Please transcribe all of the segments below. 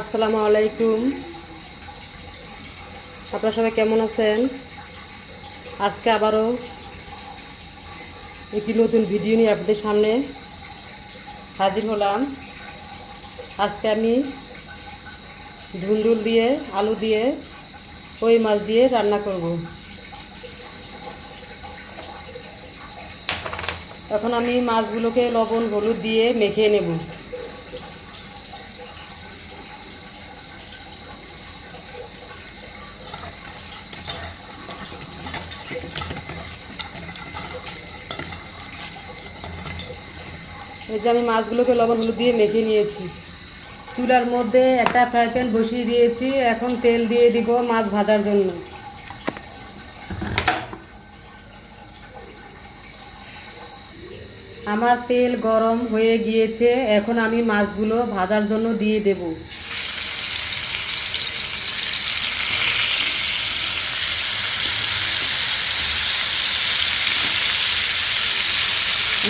আসসালামু আলাইকুম। আপনারা সবাই কেমন আছেন? আজকে আবারও একটি নতুন ভিডিও নিয়ে আপনাদের সামনে হাজির হলাম। আজকে আমি ধুন্দুল দিয়ে, আলু দিয়ে, কই মাছ দিয়ে রান্না করব। এখন আমি মাছগুলোকে লবণ, হলুদ দিয়ে মেখে নেব। এই যে আমি মাছগুলোকে লবণ হলুদ দিয়ে মেখে নিয়েছি। চুলার মধ্যে একটা ফ্রাই প্যান বসিয়ে দিয়েছি। এখন তেল দিয়ে দিব মাছ ভাজার জন্য। আমার তেল গরম হয়ে গিয়েছে। এখন আমি মাছগুলো ভাজার জন্য দিয়ে দেব।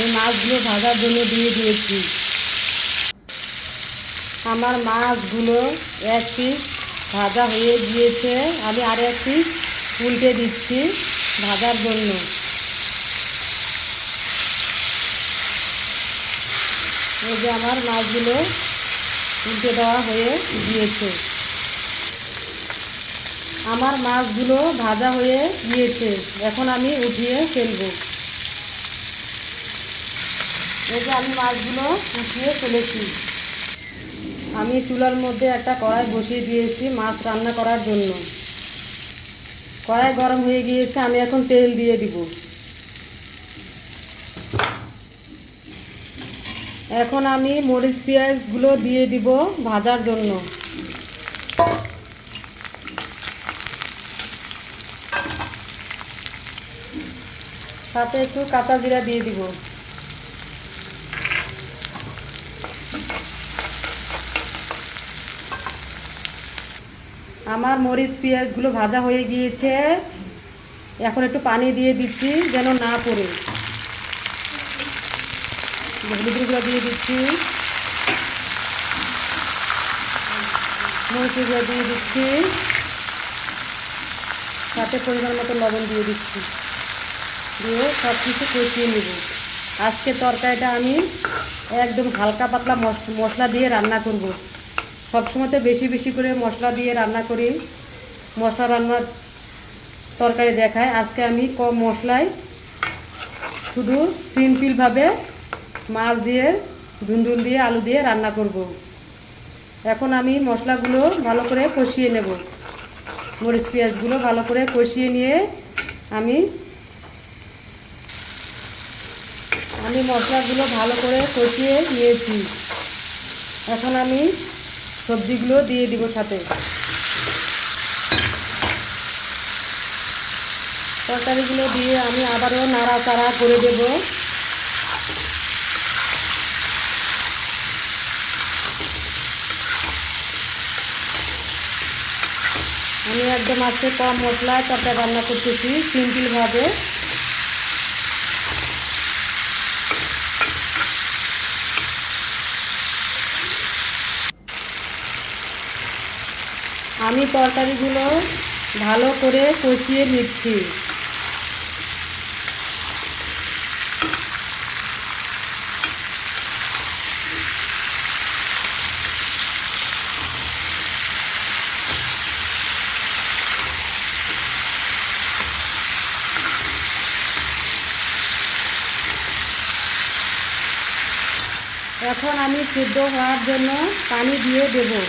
আমি মাছগুলো ভাজার জন্য দিয়ে দিয়েছি। আমার মাছগুলো এক পিস ভাজা হয়ে গিয়েছে। আমি আর এক পিস উল্টে দিচ্ছি ভাজার জন্য। এই যে আমার মাছগুলো উল্টে দেওয়া হয়ে গিয়েছে। আমার মাছগুলো ভাজা হয়ে গিয়েছে। এখন আমি উঠিয়ে ফেলব। এই যে আমি মাছগুলো উঠিয়ে ফেলেছি আমি চুলার মধ্যে একটা কড়াই বসিয়ে দিয়েছি মাছ রান্না করার জন্য। কড়াই গরম হয়ে গিয়েছে, আমি এখন তেল দিয়ে দিব। এখন আমি মরিচ পেঁয়াজগুলো দিয়ে দিব ভাজার জন্য। সাথে একটু কাঁচা জিরা দিয়ে দিব। আমার মরিচ পেঁয়াজগুলো ভাজা হয়ে গিয়েছে। এখন একটু পানি দিয়ে দিচ্ছি যেন না পড়ে। হলুদগুলো দিয়ে দিচ্ছি। মরিচগুলো দিয়ে দিচ্ছি। সাথে পরিমাণ মতো লবণ দিয়ে দিচ্ছি। দিয়ে সব কিছু কষিয়ে নেব। আজকে তরকারিটা আমি একদম হালকা পাতলা মশলা দিয়ে রান্না করব। সবসময়তে বেশি বেশি করে মশলা দিয়ে রান্না করি। মশলা রান্নার তরকারি দেখায়। আজকে আমি কম মশলায় শুধু সিম্পলভাবে মাছ দিয়ে, ধুন্দুল দিয়ে, আলু দিয়ে রান্না করব। এখন আমি মশলাগুলো ভালো করে কষিয়ে নেব। মরিচ, পেঁয়াজগুলো ভালো করে কষিয়ে নিয়ে আমি আমি মশলাগুলো ভালো করে কষিয়ে নিয়েছি। এখন আমি সবজিগুলো দিয়ে দিব সাথে। তরকারিগুলো দিয়ে আমি আবারও নাড়াচাড়া করে দেব। আমি একদম আজকে কম মশলায় তরকারি রান্না করতেছি, সিম্পলভাবে। আমি তরকারিগুলো ভালো করে কষিয়ে নিচ্ছি। এখন আমি সিদ্ধ হওয়ার জন্য পানি দিয়ে দেবো।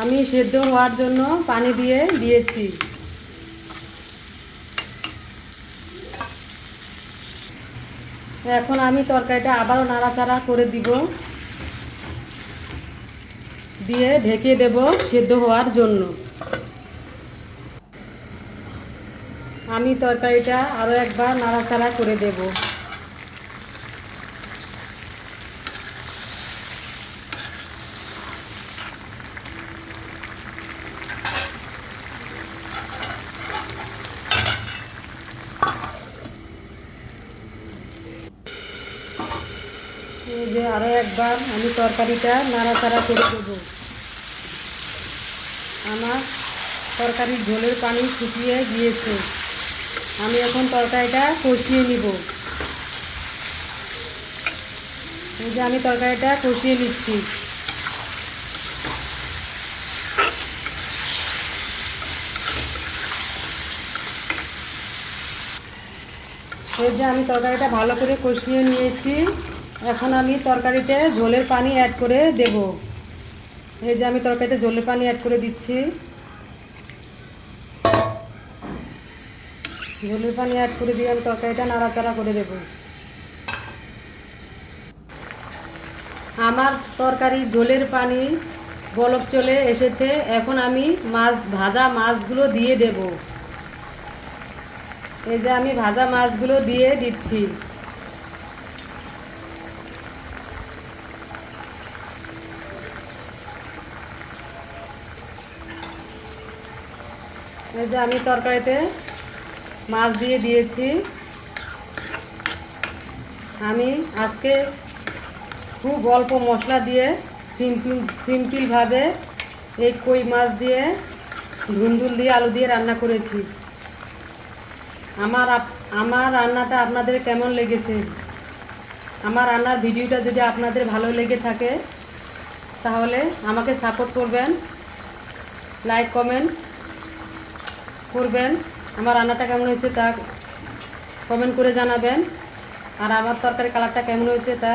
আমি সেদ্ধ হওয়ার জন্য পানি দিয়ে দিয়েছি। এখন আমি তরকারিটা আবারও নাড়াচাড়া করে দিব। দিয়ে ঢেকে দেব সেদ্ধ হওয়ার জন্য। আমি তরকারিটা আরও একবার নাড়াচাড়া করে দেবো। যে আরও একবার আমি তরকারিটা নাড়াচাড়া করে দেবো। আমার তরকারির ঝোলের পানি শুকিয়ে গিয়েছে। আমি এখন তরকারিটা কষিয়ে নিব। এই যে আমি তরকারিটা কষিয়ে নিচ্ছি। এই যে আমি তরকারিটা ভালো করে কষিয়ে নিয়েছি। এখন আমি তরকারিতে ঝোলের পানি অ্যাড করে দেব। এই যে আমি তরকারিতে ঝোলের পানি অ্যাড করে দিচ্ছি। ঝোলের পানি অ্যাড করে দিয়ে আমি তরকারিটা নাড়াচাড়া করে দেব। আমার তরকারি ঝোলের পানি বলক চলে এসেছে। এখন আমি মাছ, ভাজা মাছগুলো দিয়ে দেবো। এই যে আমি ভাজা মাছগুলো দিয়ে দিচ্ছি। এই যে আমি তরকারিতে মাছ দিয়ে দিয়েছি। আমি আজকে খুব অল্প মশলা দিয়ে সিম্পল, সিম্পলভাবে এই কই মাছ দিয়ে, ধুন্দুল দিয়ে আলু দিয়ে রান্না করেছি। আমার আমার রান্নাটা আপনাদের কেমন লেগেছে? আমার রান্নার ভিডিওটা যদি আপনাদের ভালো লেগে থাকে, তাহলে আমাকে সাপোর্ট করবেন। লাইক কমেন্ট করবেন। আমার রান্নাটা কেমন হয়েছে তা কমেন্ট করে জানাবেন। আর আমার তরকারি কালারটা কেমন হয়েছে তা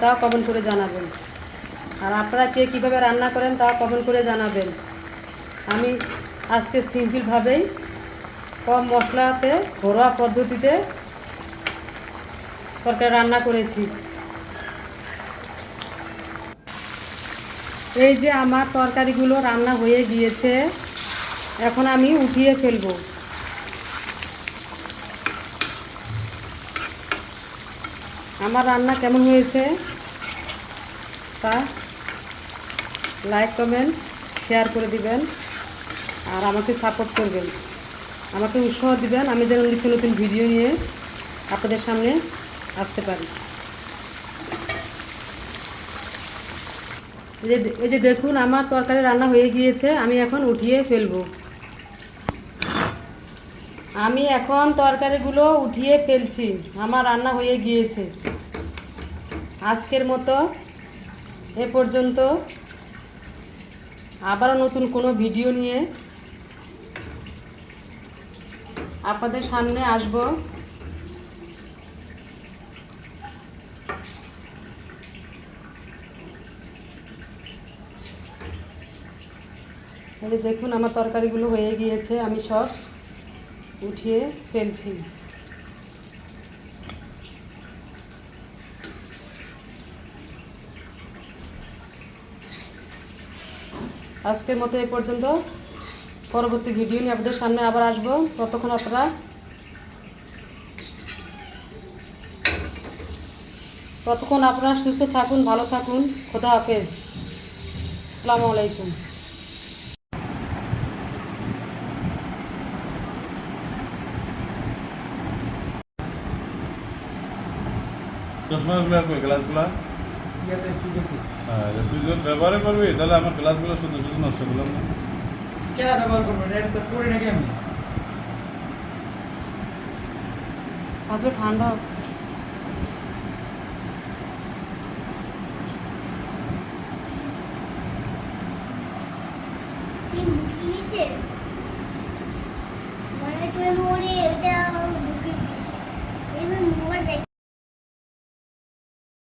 তাও কমেন্ট করে জানাবেন। আর আপনারা কে কীভাবে রান্না করেন তা কমেন্ট করে জানাবেন। আমি আজকে সিম্পলভাবেই কম মশলাতে, ঘরোয়া পদ্ধতিতে তরকারি রান্না করেছি। এই যে আমার তরকারিগুলো রান্না হয়ে গিয়েছে। এখন আমি উঠিয়ে ফেলব। আমার রান্না কেমন হয়েছে? তা লাইক কমেন্ট শেয়ার করে দিবেন আর আমাকে সাপোর্ট করবেন। আমাকে উৎসাহ দিবেন আমি যেন নিত্য নতুন ভিডিও নিয়ে আপনাদের সামনে আসতে পারি। এই যে এই যে দেখুন, আমার তরকারি রান্না হয়ে গিয়েছে, আমি এখন উঠিয়ে ফেলব। আমি এখন তরকারিগুলো উঠিয়ে ফেলছি। আমার রান্না হয়ে গিয়েছে। আজকের মতো এ পর্যন্ত। আবারও নতুন কোনো ভিডিও নিয়ে আপনাদের সামনে আসব। দেখুন, আমার তরকারিগুলো হয়ে গিয়েছে, আমি সব উঠিয়ে ফেলছি। আজকের মতো এই পর্যন্ত। পরবর্তী ভিডিও নিয়ে আপনাদের সামনে আবার আসব। ততক্ষণ আপনারা ততক্ষণ আপনারা সুস্থ থাকুন, ভালো থাকুন। খোদা হাফেজ। আসসালামু আলাইকুম। চশমাগুলো কই গ্লাসগুলো হ্যাঁ তুই যখন ব্যবহার করবি তাহলে আমার গ্লাসগুলো শুধু শুধু নষ্ট করলাম না। কেনা ব্যবহার করব? এটা স্যার করি নাকি আমি? ঠান্ডা